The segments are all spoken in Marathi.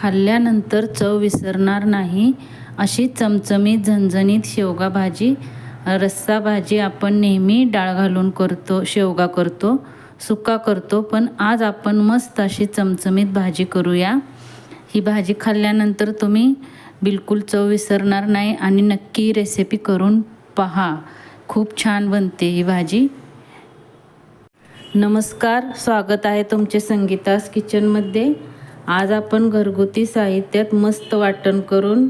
खाल्ल्यानंतर चव विसरणार नाही अशी चमचमीत झणझणीत शेवगा भाजी रस्सा भाजी आपण नेहमी डाळ घालून करतो शेवगा करतो सुका करतो पण आज आपण मस्त अशी चमचमीत भाजी करूया. ही भाजी खाल्ल्यानंतर तुम्ही बिलकुल चव विसरणार नाही आणि नक्की रेसिपी करून पहा. खूप छान बनते ही भाजी. नमस्कार स्वागत आहे तुमचे संगीतास किचनमध्ये. आज आपण घरगुती साहित्यात मस्त वाटण करून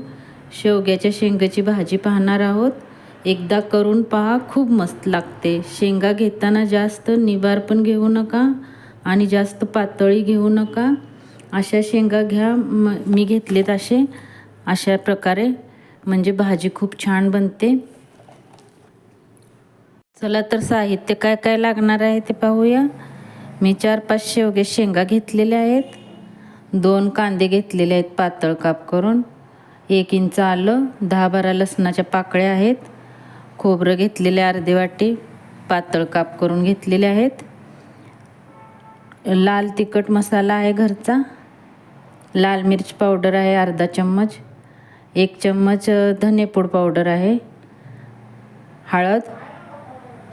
शेवग्याच्या शेंगाची भाजी पाहणार आहोत. एकदा करून पहा खूप मस्त लागते. शेंगा घेताना जास्त निबार पण घेऊ नका आणि जास्त पातळी घेऊ नका. अशा शेंगा घ्या म मी घेतलेत असे. अशा प्रकारे म्हणजे भाजी खूप छान बनते. चला तर साहित्य काय काय लागणार आहे ते पाहूया. मी चार पाच शेवगे शेंगा घेतलेल्या आहेत. दोन कांदे घेतलेले आहेत पातळ काप करून. एक इंच आलं दहा बारा लसणाच्या पाकळ्या आहेत. खोबरं घेतलेले अर्धे वाटी पातळ काप करून घेतलेले आहेत. लाल तिखट मसाला आहे घरचा. लाल मिरच पावडर आहे अर्धा चम्मच. एक चम्मच धनेपूड पावडर आहे. हळद.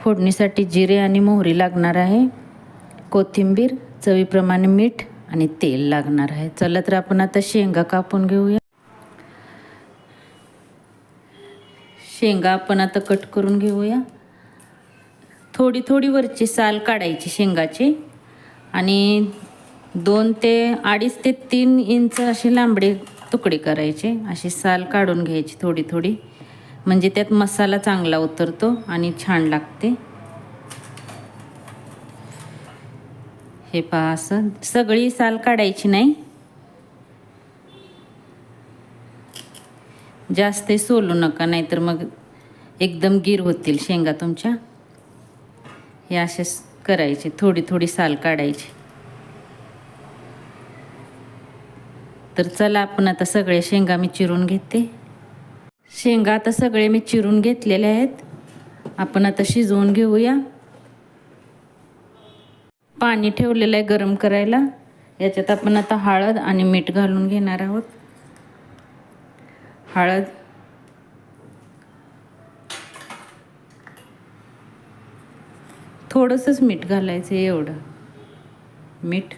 फोडणीसाठी जिरे आणि मोहरी लागणार आहे. कोथिंबीर चवीप्रमाणे मीठ. आणि तेल लागणार आहे. चला तर आपण आता शेंगा कापून घेऊया. शेंगा आपण आता कट करून घेऊया. थोडी थोडी वरची साल काढायची शेंगाची. आणि दोन ते अडीच ते तीन इंच असे लांबडे तुकडे करायचे. अशी साल काढून घ्यायची थोडी थोडी. म्हणजे त्यात मसाला चांगला उतरतो आणि छान लागते. हे पहा असं सगळी साल काढायची नाही. जास्त सोलू नका नाहीतर मग एकदम गिर होतील शेंगा तुमच्या. हे असे करायचे थोडी थोडी साल काढायची. तर चला आपण आता सगळे शेंगा मी चिरून घेते. शेंगा आता सगळे मी चिरून घेतलेले आहेत. आपण आता शिजवून घेऊया. पाणी ठेवलेलं आहे गरम करायला. याच्यात आपण आता हळद आणि मीठ घालून घेणार आहोत. हळद. थोडंसंच मीठ घालायचं एवढं. मीठ.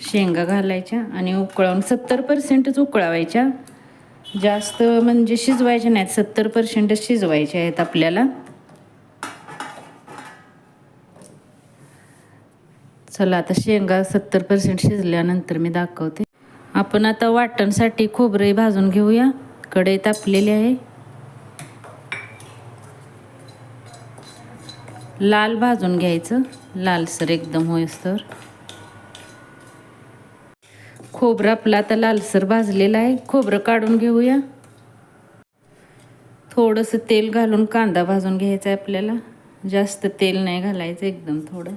शेंगा घालायच्या आणि उकळवून सत्तर पर्सेंटच उकळावायच्या. जास्त म्हणजे शिजवायच्या नाहीत सत्तर पर्सेंटच शिजवायच्या आहेत आपल्याला. चला आता शेंगा सत्तर पर्सेंट शिजल्यानंतर मी दाखवते. आपण आता वाटणसाठी खोबरे भाजून घेऊया. कढई तापलेली आहे. लाल भाजून घ्यायचं. लालसर एकदम होईस्तर खोबरं आपलं आता लालसर भाजलेलं आहे. खोबरं काढून घेऊया. थोडंसं तेल घालून कांदा भाजून घ्यायचा आहे आपल्याला. जास्त तेल नाही घालायचं एकदम थोडं.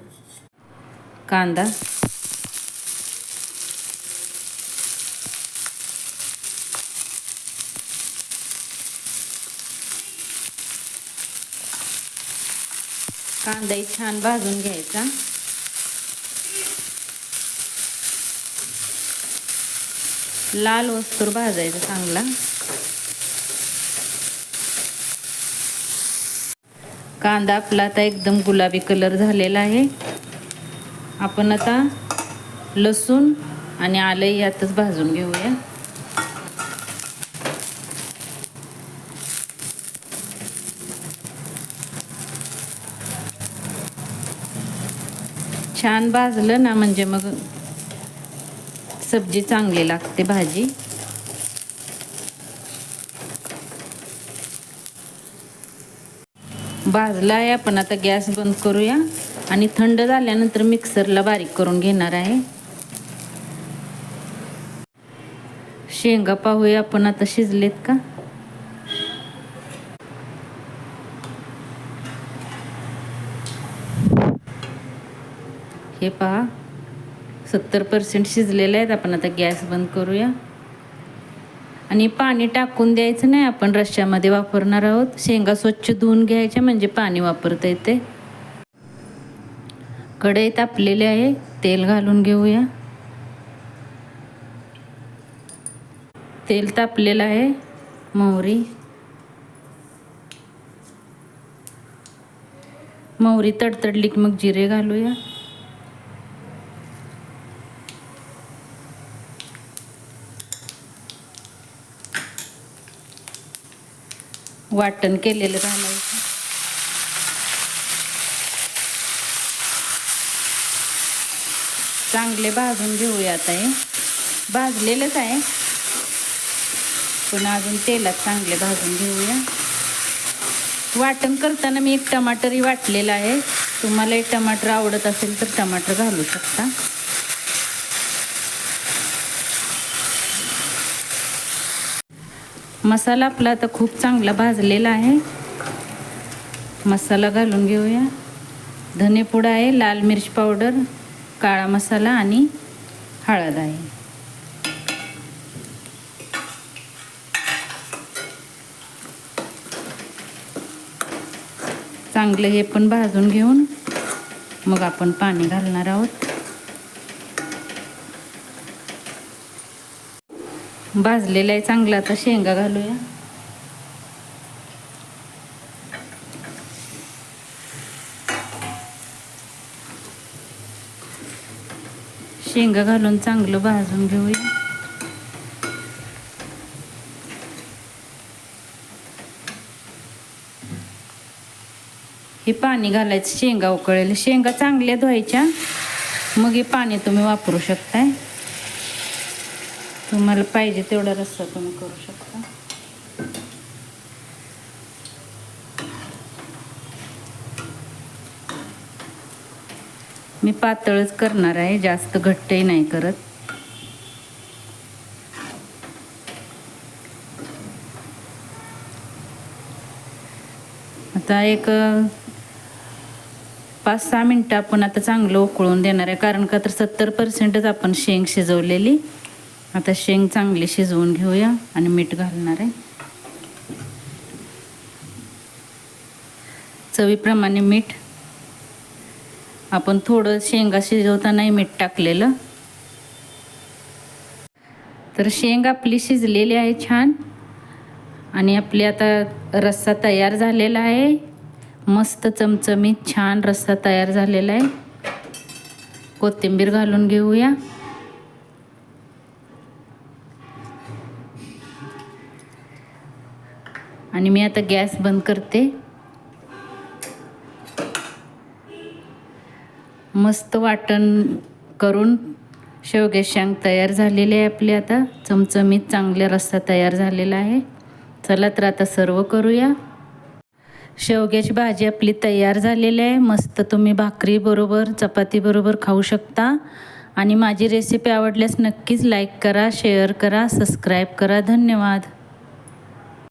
कांदा. कांदाही छान भाजून घ्यायचा. लाल वस्तूर भाजायचा चांगला. कांदा आपला आता एकदम गुलाबी कलर झालेला आहे. आपण आता लसूण आणि आलं यातच भाजून घेऊया. छान भाजलं ना म्हणजे मग सब्जी चांगली लागते भाजी. भाजला आहे आपण आता गॅस बंद करूया. आणि थंड झाल्यानंतर मिक्सरला बारीक करून घेणार आहे. शेंगा पाहूया आपण आता शिजलेत का? हे पहा सत्तर पर्सेंट शिजलेले आहेत. आपण आता गॅस बंद करूया. आणि पाणी टाकून द्यायचं नाही आपण रश्श्यामध्ये वापरणार आहोत. शेंगा स्वच्छ धुवून घ्यायच्या म्हणजे पाणी वापरता येते. कढई तापलेली आहे तेल घालून घेऊया. तेल तापलेलं आहे मोहरी. मोहरी तडतडली की मग जिरे घालूया. वाटण केलेलं घालायचं. चांगले भाजून घेऊया आता हे भाजलेलंच आहे. पण अजून तेलात चांगले भाजून घेऊया. वाटण करताना मी एक टमाटरही वाटलेला आहे. तुम्हाला एक टमाटर आवडत असेल तर टमाटर घालू शकता. मसाला आपला आता खूप चांगला भाजलेला आहे. मसाला घालून घेऊया. धनेपूड आहे लाल मिरच पावडर काळा मसाला आणि हळद आहे. चांगलं हे पण भाजून घेऊन मग आपण पाणी घालणार आहोत. भाजलेलं आहे चांगलं. आता शेंगा घालूया. शेंगा घालून चांगलं भाजून घेऊया. हे पाणी घालायचं शेंगा उकळेल. शेंगा चांगल्या धुवायच्या. मग हे पाणी तुम्ही वापरू शकताय. तुम्हाला पाहिजे तेवढा रस्सा तुम्ही करू शकता. मी पातळच करणार आहे जास्त घट्टही नाही करत. आता एक पाच सहा मिनटं आपण आता चांगलं उकळून देणार आहे कारण का तर सत्तर पर्सेंटच आपण शेंग शिजवलेली. आता शेंग चांगली शिजवून घेऊया आणि मीठ घालणार आहे. चवीप्रमाणे मीठ आपण थोडं शेंगा शिजवतानाही मीठ टाकलेलं. तर शेंग आपली शिजलेली आहे छान. आणि आपली आता रस्सा तयार झालेला आहे. मस्त चमचमीत छान रस्सा तयार झालेला आहे. कोथिंबीर घालून घेऊया. आणि मी आता गॅस बंद करते. मस्त वाटण करून शेवगे शेंग तयार झालेले आहे आपले आता. चमचमीत चांगला रस्सा तयार झालेला आहे. चला तर आता सर्व करूया. शेवग्याची भाजी आपली तयार झालेली आहे. मस्त तुम्ही भाकरी बरोबर चपाती बरोबर खाऊ शकता. आणि माझी रेसिपी आवडल्यास नक्कीच लाईक करा शेअर करा सबस्क्राईब करा. धन्यवाद.